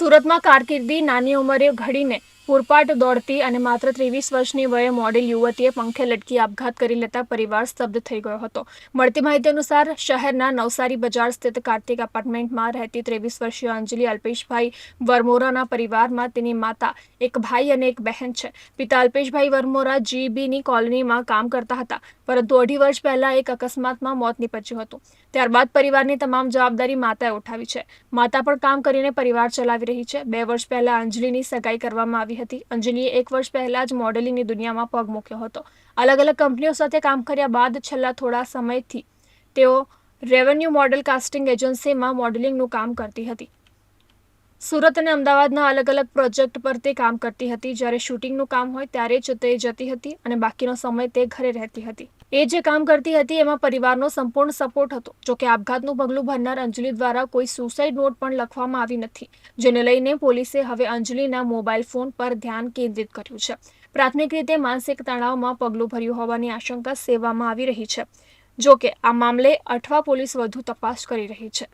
સુરતમાં કારકિર્દી નાની ઉંમરે ઘડીને પૂરપાટ દોડતી અને માત્ર ત્રેવીસ વર્ષની વયે મોડેલ યુવતીએ પંખે લટકી આપઘાત કરી લેતા પરિવાર સ્તબ્ધ થઈ ગયો હતો. મળતી માહિતી અનુસાર શહેરના નવસારી બજાર સ્થિત કાર્તિક એપાર્ટમેન્ટમાં રહેતી ત્રેવીસ વર્ષીય અંજલિ અલ્પેશભાઈ વરમોરાના પરિવારમાં તેની માતા, એક ભાઈ અને એક બહેન છે. પિતા અલ્પેશભાઈ વરમોરા જીબીની કોલોનીમાં કામ કરતા હતા, પરંતુ અઢી વર્ષ પહેલા એક અકસ્માતમાં મોત નીપજ્યું હતું. ત્યારબાદ પરિવારની તમામ જવાબદારી માતાએ ઉઠાવી છે. માતા પણ કામ કરીને પરિવાર ચલાવી રહી છે. બે વર્ષ પહેલા અંજલિની સગાઈ કરવામાં આવી હતી. અંજલિએ એક વર્ષ પહેલા જ મોડેલિંગની દુનિયામાં પગ મૂક્યો હતો. અલગ અલગ કંપનીઓ સાથે કામ કર્યા બાદ છેલ્લા થોડા સમયથી તેઓ રેવન્યુ મોડેલ કાસ્ટિંગ એજન્સીમાં મોડેલિંગનું કામ કરતી હતી. સુરત અને અમદાવાદના અલગ અલગ પ્રોજેક્ટ પર તે કામ કરતી હતી. જ્યારે શૂટિંગનું કામ હોય ત્યારે જ તે જતી હતી અને બાકીનો સમય તે ઘરે રહેતી હતી. એ જે કામ કરતી હતી એમાં પરિવારનો સંપૂર્ણ સપોર્ટ હતો. જોકે આપઘાતનું પગલું ભરનાર અંજલિ દ્વારા કોઈ સુસાઇડ નોટ પણ લખવામાં આવી નથી. જેને લઈને પોલીસે હવે અંજલિના મોબાઈલ ફોન પર ધ્યાન કેન્દ્રિત કર્યું છે. પ્રાથમિક રીતે માનસિક તણાવમાં પગલું ભર્યું હોવાની આશંકા સેવામાં આવી રહી છે. જોકે આ મામલે અઠવા પોલીસ વધુ તપાસ કરી રહી છે.